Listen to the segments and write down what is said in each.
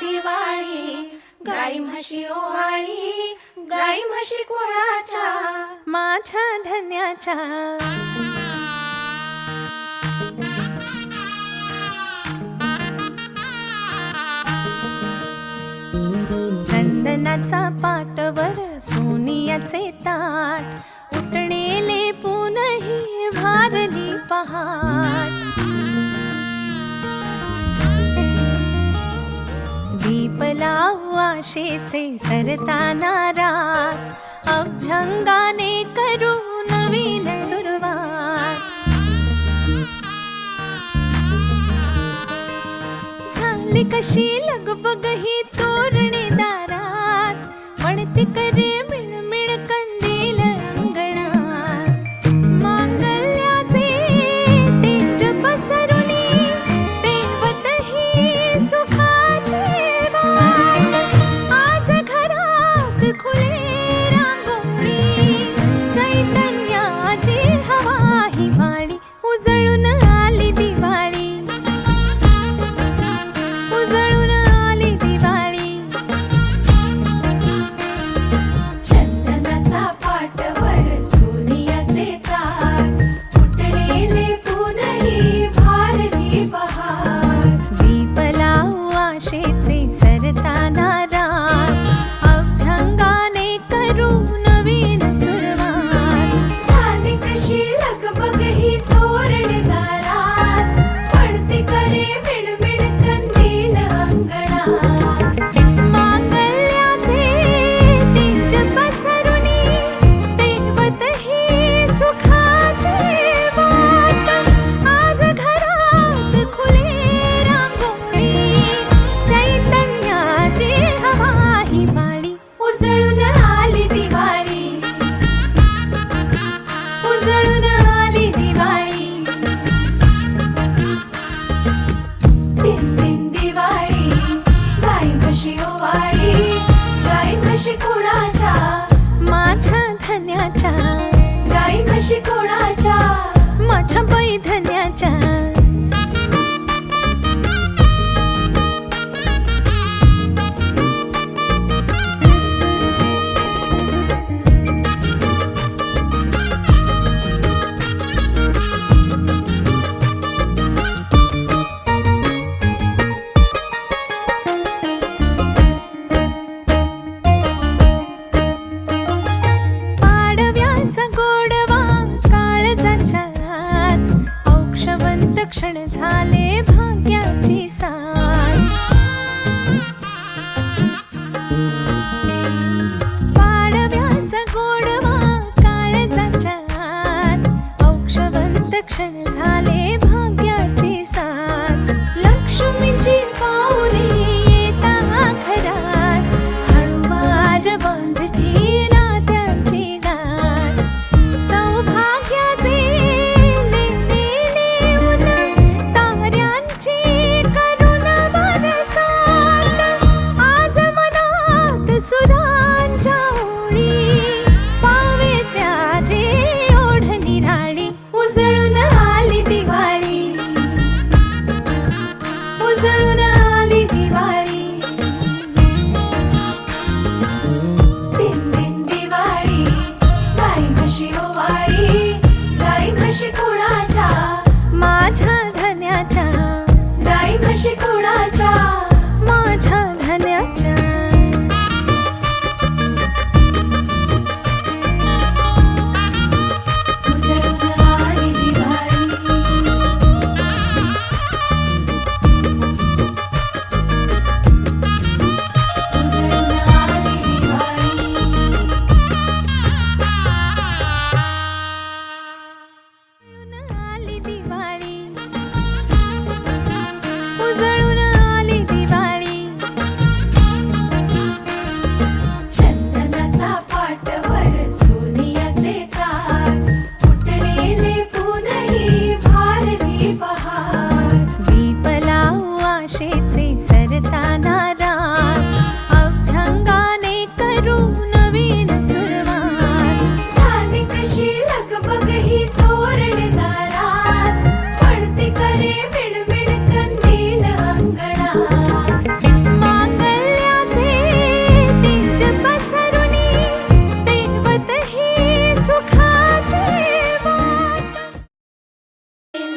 दिवाळी गाई म्हशी गाई म्हशी कोणाच्या माझ्या धन्याच्या. चंदनाचा पाटवर सोनियाचे ताट दीपला आशेचे सरताना रात. अभ्यंगाने करू नवीन सुरुवात. झाली कशी लगबग ही तोरणी दारात. म्हणते करे शिकोणाच्या माझ्या पैधण्याच्या करू नवीन सुरुवात. झाली कशी लगबग ही तोरण दारात. पडते करे मिणमिण कंदील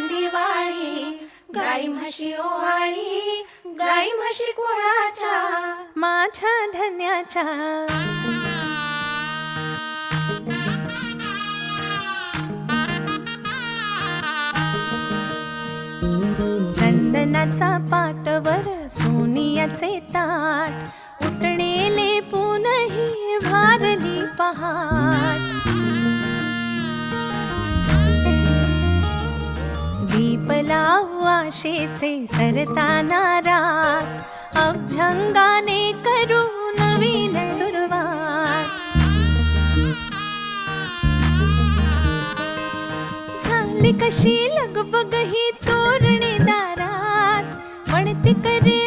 दिवाळी गाई म्हशी ओवाळी गाई म्हशी कोणाच्या माझ्या धन्याच्या. चंदनाचा पाटवर सोनियाचे ता आशेचे सरताना रात अभ्यंगाने करू नवीन सुरुवात. झाली कशी लगबग ही तोरणे दारात म्हणते करे